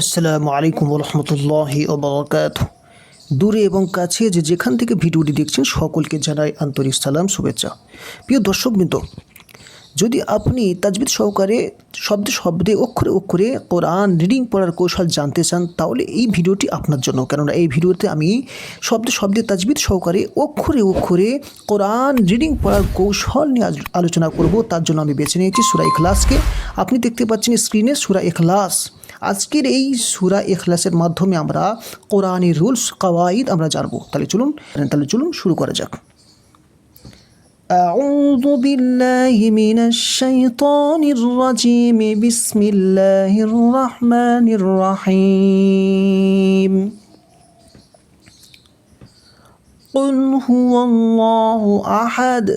আসসালামু আলাইকুম রহমতুল্লাহি ওবরাকাত দূরে এবং কাছে যে যেখান থেকে ভিডিওটি দেখছেন, সকলকে জানাই আন্তরিক সালাম, শুভেচ্ছা। প্রিয় দর্শকবৃন্দ, যদি আপনি তাজবিদ সহকারে শব্দে শব্দে, অক্ষরে অক্ষরে কোরআন রিডিং পড়ার কৌশল জানতে চান, তাহলে এই ভিডিওটি আপনার জন্য। কেননা এই ভিডিওতে আমি শব্দে শব্দে তাজবিদ সহকারে অক্ষরে অক্ষরে কোরআন রিডিং পড়ার কৌশল নিয়ে আলোচনা করব। তার জন্য আমি বেছে নিয়েছি সুরা এখলাসকে আপনি দেখতে পাচ্ছেন স্ক্রিনে সুরা ইখলাস। আজকের এই সুরা ইখলাসের মাধ্যমে আমরা কোরআনের রুলস কওয়াইদ আমরা জানবো তাহলে চলুন তাহলে চলুন শুরু করা যাক أعوذ بالله من الشيطان الرجيم بسم الله الرحمن الرحيم قل هو الله أحد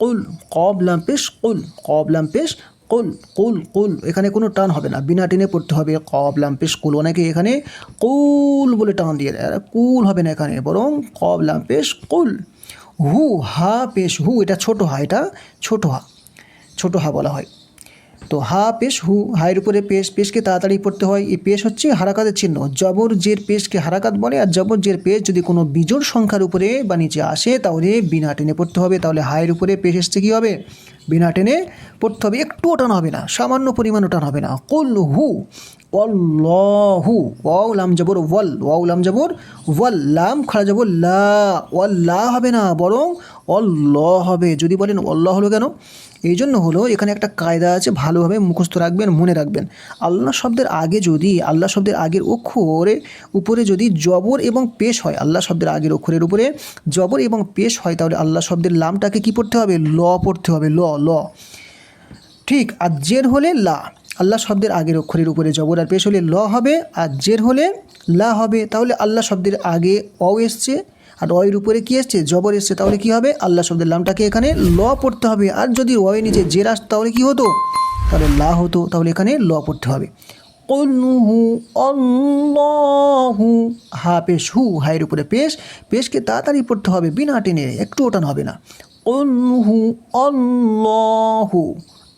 قل قبلا পেশ قل قبلا পেশ কুল কুল কুল। এখানে কোনো টান হবে না। বিনা টেনে পড়তে হবে। কবলাম পেশ, কুল। অনেকে এখানে কুল বলে টান দিয়ে দেয়। কুল হবে না এখানে। বরং কবলাম পেশ, কুল। হু, হা, পেশ, হু। এটা ছোট হা। এটা ছোট হা। ছোট হা বলা হয়। তো হা, পেশ, হু। হায়ের উপরে পেশ, পেশকে তাড়াতাড়ি পড়তে হয়। এই পেশ হচ্ছে হারাকাতের চিহ্ন। জবর জের পেশকে হারাকাত বলে। আর জবর জের পেশ যদি কোনো বিজোড় সংখ্যার উপরে বা নিচে আসে, তাহলে বিনা টেনে পড়তে হবে। তাহলে হায়ের উপরে পেশ এসছে কী হবে? বিনা টেনে পড়তে হবে একটু টান হবে না, সামান্য পরিমাণ টান হবে না। কুল হু অল্লাহু ওয়াও, লাম, জবর, ওয়াল, ওয়াও, লাম, জবর, ওয়াল, লাম খাড়া জবর, লা হবে না, বরং অল্লাহ হবে। যদি বলেন অল্লাহ হলো কেন? এই জন্য হলো এখানে একটা কায়দা আছে, ভালোভাবে মুখস্থ রাখবেন, মনে রাখবেন। আল্লাহ শব্দের আগে যদি, আল্লাহ শব্দের আগের অক্ষরে উপরে যদি জবর এবং পেশ হয়, আল্লাহ শব্দের আগের অক্ষরের উপরে জবর এবং পেশ হয়, তাহলে আল্লাহ শব্দের লামটাকে কি পড়তে হবে? ল পড়তে হবে, ল ল ঠিক, আর জের হলে লা। আল্লাহ শব্দের আগের অক্ষরের উপরে জবর আর পেশ হলে ল হবে, আর জের হলে লা হবে। তাহলে আল্লাহ শব্দের আগে অ এসছে, আর অয়ের উপরে কী এসছে? জবর এসছে, তাহলে কি হবে? আল্লাহ শব্দের লামটাকে এখানে ল পড়তে হবে। আর যদি অয়ে নিচে জের আসতো, তাহলে কি হতো? তাহলে লা হতো, তাহলে এখানে ল পড়তে হবে। কলহু অল্লাহু হা পেশ হু, হায়ের উপরে পেশ। পেশকে তাড়াতাড়ি পড়তে হবে, বিনা টেনে, একটু ওটান হবে না। কলহু অল্লাহু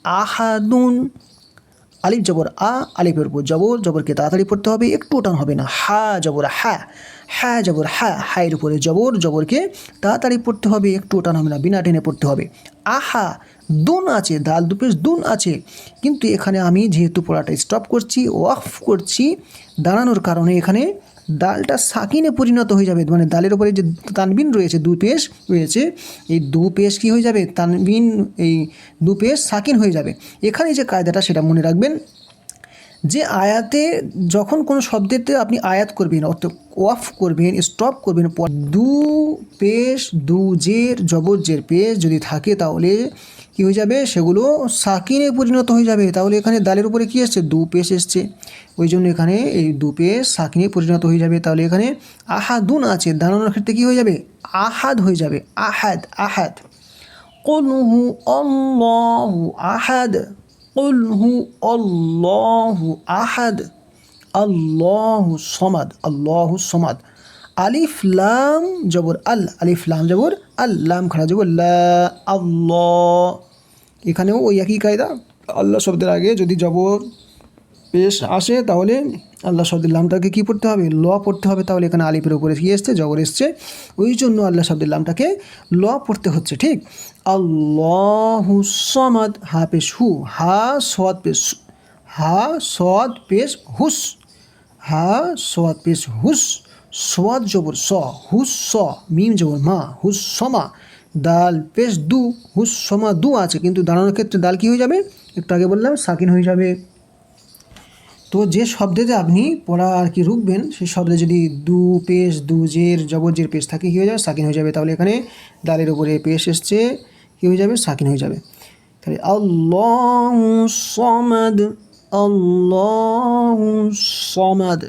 আহাদুন আলিফ জবর আ, আলিফের উপর জবর, জবরকে তাড়াতাড়ি পড়তে হবে, একটু টান হবে না। হা জবর হা হ্যাঁ জবর হ্যাঁ হায়ের উপরে জবর, জবরকে তাড়াতাড়ি পড়তে হবে, একটু টান হবে না, বিনা টেনে পড়তে হবে। আহা, দুন আছে, দাল দুপেশ দুন আছে। কিন্তু এখানে আমি যেহেতু পড়াটা স্টপ করছি ওয়াফ করছি, দাঁড়ানোর কারণে এখানে ডালটা সাকিনে পরিণত হয়ে যাবে মানে ডালের উপরে যে তানবিন রয়েছে, দু পেশ রয়েছে, এই দু পেশ কী হয়ে যাবে? তানবিন, এই দু পেশ সাকিন হয়ে যাবে। এখানে যে কায়দাটা, সেটা মনে রাখবেন যে আয়াতে যখন কোনো শব্দেতে আপনি আয়াত করবেন, অর্থাৎ ওয়াফ করবেন, স্টপ করবেন দু পেশ, দু জের, জবর জের পেশ যদি থাকে তাহলে কী হয়ে যাবে? সেগুলো সাকিনে পরিণত হয়ে যাবে। তাহলে এখানে দালের উপরে কী এসছে? দু পেশ এসছে। ওই জন্য এখানে এই দু পেশ সাকিনে পরিণত হয়ে যাবে। তাহলে এখানে আহাদুন আছে। দাঁড়ানোর ক্ষেত্রে কী হয়ে যাবে? আহাদ হয়ে যাবে। আহাদ আহাদ। কলহু অল্লাহু আহাদ। কলহু অল্লাহু আহাদ। আল্লাহু সমাদ আল্লাহু সমাদ। আলিফ লাম জবর আল, আলিফ লাম জবর আল, লাম খাড়া জবর আল্লাহ। এখানেও ওই একই কায়দা, আল্লাহ শব্দের আগে যদি জবর পেশ আসে তাহলে আল্লাহ শব্দের লামটাকে কী পড়তে হবে? ল পড়তে হবে, তাহলে এখানে আলিফের উপরে কী এসছে? জবর এসছে। ওই জন্য আল্লাহ শব্দের লামটাকে ল পড়তে হচ্ছে, ঠিক? আল্লাহ সমাদ, হা পেশ হু, হা সদ পেশ, হা সদ পেশ হুস, হা সদ পেশ হুস। সদ জবর স, হুস স, মিম জবর মা, হুস সমা দাল পেশ দু, হুস সমা দু আছে, কিন্তু দাঁড়ানোর ক্ষেত্রে দাল কী হয়ে যাবে? একটু আগে বললাম, সাকিন হয়ে যাবে। তো যে শব্দেতে আপনি পড়া আর কি রুখবেন, সেই শব্দে যদি দু পেশ, দু জের জবরজের পেশ থাকে, কী হয়ে যাবে? সাকিন হয়ে যাবে। তাহলে এখানে দালের উপরে পেশ এসছে, কী হয়ে যাবে? সাকিন হয়ে যাবে। তাহলে আল্লাহ সমাদ আল্লাহ সমাদ,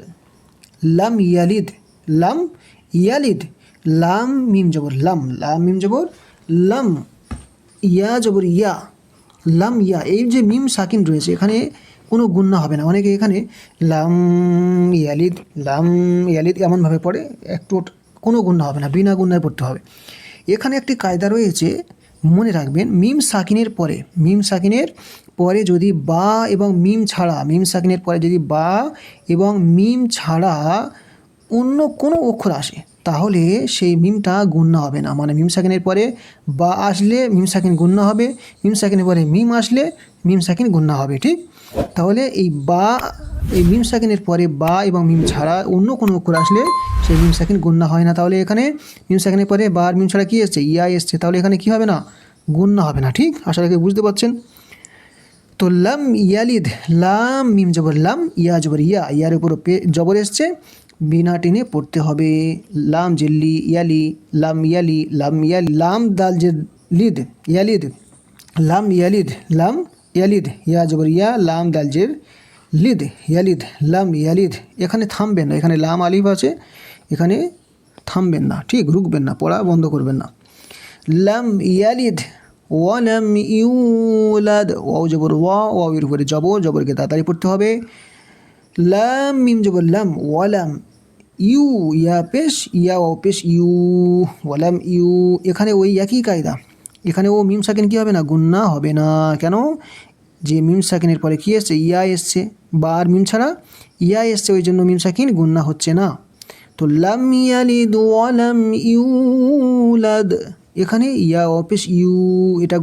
লাম ইয়ালিদ। লাম, ইয়ালিদ, লাম, মিম, জবর, লাম লাম, মিম, জবর, লাম, ইয়া, জবর, ইয়া, লাম, ইয়া, এই যে মিম সাকিন রয়েছে, এখানে কোনো গুণনা হবে না। অনেকে এখানে লাম, ইয়ালিদ লাম, ইয়ালিদ এমনভাবে পড়ে একটু কোনো গুণনা হবে না, বিনা গুণনায় পড়তে হবে। এখানে একটি কায়দা রয়েছে, মনে রাখবেন, মিম সাকিনের পরে, মিম সাকিনের পরে যদি বা এবং মিম ছাড়া, মিম সাকিনের পরে যদি বা এবং মিম ছাড়া অন্য কোনো অক্ষর আসে, তাহলে সেই মিমটা গুণ্য হবে না। মানে মিম সাকিনের পরে বা আসলে মিম সাকিন গুণ্য হবে, মিম সাকিনের পরে মিম আসলে মিম সাকিন গুণ্য হবে, ঠিক? তাহলে এই বা, এই মিম সাকিনের পরে বা এবং মিম ছাড়া অন্য কোনো অক্ষর আসলে সেই মিম সাকিন গুণ্য হয় না। তাহলে এখানে মিম সাকিনের পরে বা আর মিম ছাড়া কী এসছে? ইয়া এসছে। তাহলে এখানে কী হবে না? গুণ্য হবে না, ঠিক? আশা রাখি বুঝতে পারছেন? তো লাম ইয়ালিদ, লাম মিম জবর, লাম ইয়া জবর, ইয়া। ইয়ার উপর পে জবর এসছে। বিনা টেনে পড়তে হবে। লাম জেল্লি ইয়ালি, লাম ইয়ালি লাম ইয়ালি, লাম দাল লিদ ইয়ালিদ, লাম ইয়ালিদ লাম ইয়ালিদ, ইয়া জবর ইয়া, লাম দাল জের লিদ ইয়ালিদ, লাম ইয়ালিদ। এখানে থামবেন না, এখানে লাম আলিফ আছে, এখানে থামবেন না, ঠিক রুকবেন না, পড়া বন্ধ করবেন না। লাম ইয়ালিদ, ওয়ালাম ইউলাদ, ওয়াও জবর ওয়া, ওয়াও এর উপরে জবর, জবরকে তাড়াতাড়ি পড়তে হবে। লাম মিম জবর লাম ওয়ালাম ইউ ইয়া পেশ ইয়া ও পেশ ইউ ওয়ালাম ইউ এখানে ওই একই কায়দা। এখানে ও মিম সাকিন কী হবে না? গুন্না হবে না। কেন? যে মিম সাকিনের পরে কী এসছে? ইয়া এসছে। বা আর মিম ছাড়া ইয়া এসছে, ওই জন্য মিম সাকিন গুন্না হচ্ছে না। তো লাম ইয়ালিদ ওয়ালাম ইউলাদ এখানে ইয়া অফিস ইউ এটা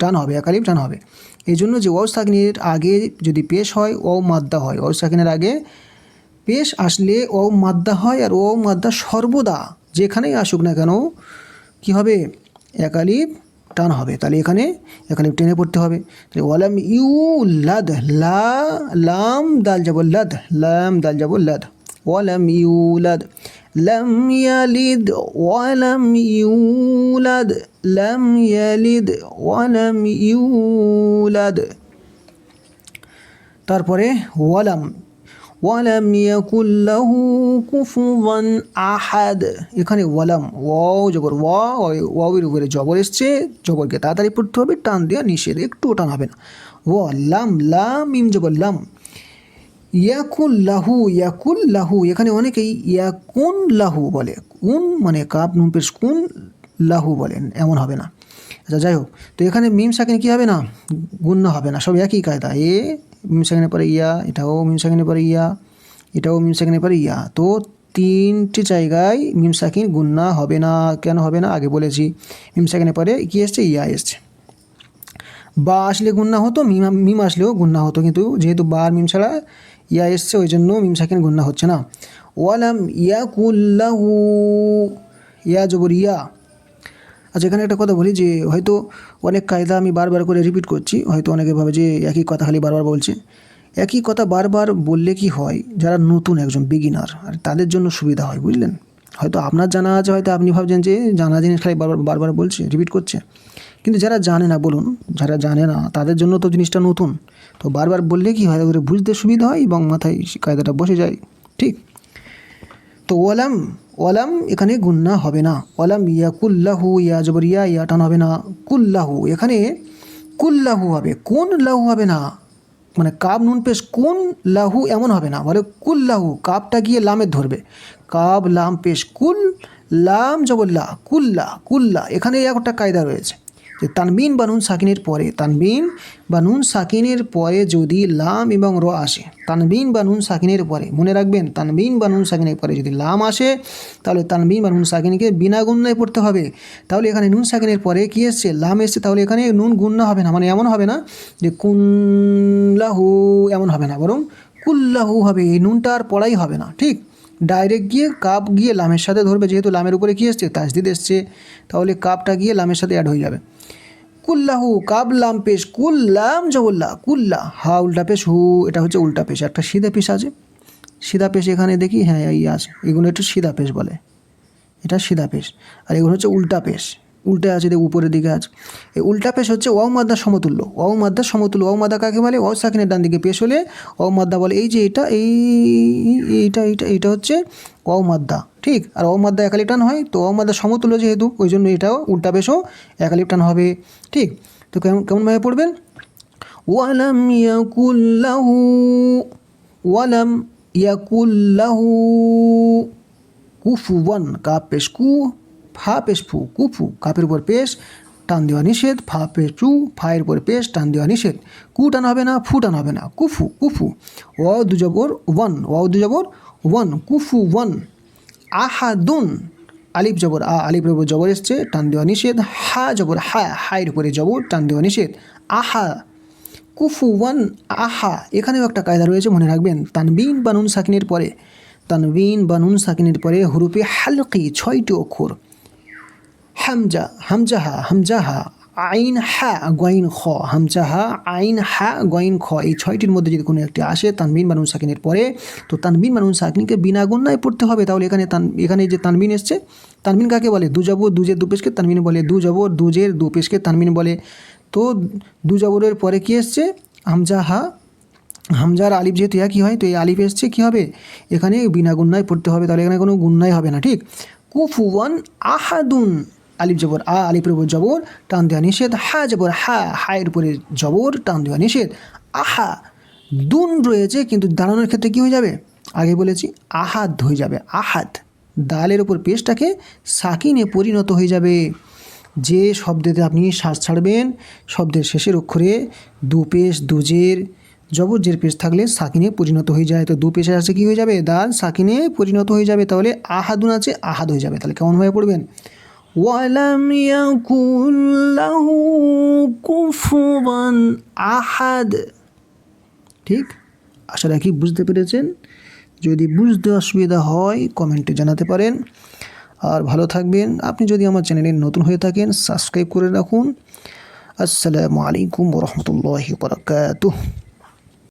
টান হবে, একালিপ টান হবে। এই জন্য যে ওয়াও সাকিনের আগে যদি পেশ হয় ও মাদ্দা হয়। ওয়াও সাকিনের আগে পেশ আসলে ও মাদ্দা হয় আর ও মাদ্দা সর্বদা যেখানেই আসুক না কেন কি হবে? একালিপ টান হবে। তাহলে এখানে একালিপ টেনে পড়তে হবে। তাহলে ওয়ালাম ইউ লাদ লা, লাম, দাল যাব লাদ, লাম, দাল যাব লাদ। ওয়ালাম ইউলাদ লাম ইয়ালিদ ওয়ালাম ইউলাদ লাম ইয়ালিদ ওয়ালাম ইউলাদ তারপরে ওয়ালাম ওয়ালাম ইয়াকুল্লাহু কুফুয়ান আহাদ। এখানে ওয়ালাম ওয়াও জবর ওয়া ওয়াওয়ের উপরে জবর এসছে, জবরকে তাড়াতাড়ি পড়তে হবে, টান দেওয়া নিষেধ একটু টান হবে না। ওয়া লাম লাম ইম জবর লাম ইয়াকুল লাহু ইয়াকুল লাহু, এখানে অনেকেই ইয়াকুন লাহু বলে। কুন মানে কাপ, নুন পেশ কুন লাহু বলেন এমন হবে না। আচ্ছা যাই হোক, তো এখানে মিম সাকিনে কী হবে না? গুণ্য হবে না, সব একই কায়দা। এ, মিম সাকিনের পরে ইয়া, এটাও মিম সাকিনের পরে ইয়া, এটাও মিম সাকিনের পরে ইয়া। তো তিনটি জায়গায় মিম সাকিন গুন্না হবে না, কেন হবে না? আগে বলেছি। মিম সাকিনের পরে কী এসছে? ইয়া এসছে। বা আসলে গুন্না হতো, মিম মিম আসলেও গুন্না হতো। কিন্তু যেহেতু বা আর মিম ছাড়া ইয়া এসছে, ওই জন্য মিম সাকিন গুন্না হচ্ছে না। ওয়ালাম ইয়াকুল্লাহু ইয়া জবর ইয়া। আচ্ছা এখানে একটা কথা বলি যে, হয়তো অনেক কায়দা আমি বারবার করে রিপিট করছি, হয়তো অনেকে ভাবে যে একই কথা খালি বারবার বলছে। একই কথা বারবার বললে কি হয়? যারা নতুন একজন বিগিনার আর তাদের জন্য সুবিধা হয়, বুঝলেন? হয়তো আপনার জানা আছে, হয়তো আপনি ভাবছেন যে জানা জিনিস খালি বারবার বারবার বলছে রিপিট করছে। কিন্তু যারা জানে না, বলুন, যারা জানে না, তাদের জন্য তো জিনিসটা নতুন। তো বারবার বললে কি হয় ওদের বুঝতে সুবিধা হয় এবং মাথায় কায়দাটা বসে যায়। ঠিক? তো ওয়ালাম ওয়ালাম, এখানে গুন্না হবে না। ওয়ালাম ইয়া কুল্লাহু, ইয়া জবর ইয়া ইয়া টান হবে না। কুল্লাহু, এখানে কুল্লাহু হবে। কোন লাহু হবে না? মানে কাব নুন পেশ কুন লাহু এমন হবে না? বলে কুল লাহু, কাবটা গিয়ে লামের ধরবে। কাব, লাম পেশ কুল, লাম জবল্লা কুল্লা কুল্লা এখানে একটা কায়দা রয়েছে। যে তানবিন বা নুন সাকিনের পরে, তানবিন বা নুন সাকিনের পরে যদি লাম এবং র আসে, তানবিন বা নুন সাকিনের পরে, মনে রাখবেন তানবিন বা নুন সাকিনের পরে যদি লাম আসে, তাহলে তানবিন বা নুন সাকিনকে বিনা গুণ্যায় পড়তে হবে। তাহলে এখানে নুন সাকিনের পরে কী এসছে? লাম এসছে, তাহলে এখানে নুন গুণ্য হবে না মানে এমন হবে না যে কুল্লাহু এমন হবে না, বরং কুল্লাহু হবে, এই নুনটা আর পড়াই হবে না, ঠিক? ডাইরেক্ট গিয়ে কাপ গিয়ে লামের সাথে ধরবে, যেহেতু লামের উপরে কী এসছে? তাজদিদ এসছে। তাহলে কাপটা গিয়ে লামের সাথে অ্যাড হয়ে যাবে। কুল্লাহু কাব লাম পেশ, কুল্লাম জবল্লা কুল্লা হা উল্টা পেশ, হু, এটা হচ্ছে উল্টা পেশ। একটা সিধা পেশ আছে। সিধা পেশ এখানে দেখি হ্যাঁ এই আছে এগুলো একটু সিধা পেশ বলে। এটা সিধা পেশ। আর এগুলো হচ্ছে উল্টা পেশ। উল্টে আছে দেখ উপরের দিকে আছে। এই উল্টা পেশ হচ্ছে ওয়াও মাদ্দার সমতুল্য। ওয়াও মাদ্দার সমতুল্য। ওয়াও মাদ্দা কাকে বলে? ওয়াও সাকিনের ডান দিকে পেশ হলে ওয়াও মাদ্দা বলে, এই যে এটা, এই, এইটা এইটা এইটা হচ্ছে ওয়াও মাদ্দা, ঠিক? আর ওয়াও মাদ্দা একালিপটান হয়, তো ওয়াও মাদ্দা সমতুল্য যেহেতু, ওই জন্য এটাও উল্টা পেশও একালিপটান হবে, ঠিক? তো কেমন, কেমনভাবে পড়বেন? ওয়ালাম ইয়াকুল্লাহু ওয়ালাম ইয়াকুল্লাহু কুফুয়ান, কাপ পেশ কু ফা পেশ ফু কুফু কাপের উপর পেশ, টান দেওয়া নিষেধ ফা পে চু, ফায়ের উপরে পেশ, টান দেওয়া নিষেধ। কু টান হবে না, ফু টান হবে না কুফু কুফু ও দু জবর ওয়ান ও দু জবর ওয়ান কুফু ওয়ান। আহা আহাদুন, আলিফ জবর, আ, আলিফের উপর জবর এসছে, টান দেওয়া নিষেধ। হা জবর, হা, হায়ের উপরে জবর, টান দেওয়া নিষেধ। আহা কুফু ওয়ান, আহা, এখানেও একটা কায়দা রয়েছে, মনে রাখবেন। তানবিন বা নুন সাকিনের পরে, তানবিন বা নুন সাকিনের পরে হুরুপে হালকি ছয়টি অক্ষর। হামজা, হামজাহা হামজাহা আইন হা গইন খ হামজাহা আইন হা গইন খ এই ছয়টির মধ্যে যদি কোনো একটি আসে, তানবিন বানুন সাকিনের পরে, তো তানবিন বানুন সাকিনকে বিনা গুণায় পড়তে হবে। তাহলে এখানে তান, এখানে যে তানবিন এসছে, তানবিন কাকে বলে? দু জবর দুজের দুপেশকে তানবিন বলে। দু জবর দুজের দুপেশকে তানবিন বলে। তো দু জবরের পরে কি এসছে? হামজাহা, হামজার আলিফ যেহেতু ইয়া কী হয়, তো এই আলিফ এসছে কী হবে? এখানে বিনা গুন্নায় পড়তে হবে। তাহলে এখানে কোনো গুন্নাই হবে না, ঠিক? কুফুয়ান আহাদুন আলিফ জবর আ, আলিফের উপর জবর, টান দেওয়া নিষেধ, হা জবর হা, হায়ের উপরে জবর, টান দেওয়া নিষেধ, আহা, দুন রয়েছে কিন্তু দাঁড়ানোর ক্ষেত্রে কী হয়ে যাবে? আগে বলেছি, আহাত হয়ে যাবে, আহাত। দালের উপর পেশটাকে সাকিনে পরিণত হয়ে যাবে। যে শব্দেতে আপনি শ্বাস ছাড়বেন, শব্দের শেষের অক্ষরে দু পেশ দুজের জবর জের পেশ থাকলে সাকিনে পরিণত হয়ে যায়। তো দু পেশে আছে কি হয়ে যাবে? দাল সাকিনে পরিণত হয়ে যাবে। তাহলে আহাদুন আছে, আহাদ হয়ে যাবে। তাহলে কেমনভাবে পড়বেন? ওয়ালাম ইয়াকুল লাহু কুফুয়ান আহাদ ঠিক? আশা রাখি বুঝতে পেরেছেন। যদি বুঝতে অসুবিধা হয়, কমেন্টে জানাতে পারেন। আর ভালো থাকবেন। আপনি যদি আমার চ্যানেলে নতুন হয়ে থাকেন, সাবস্ক্রাইব করে রাখুন। আসসালামু আলাইকুম রহমতুল্লাহ বরকাতুহ।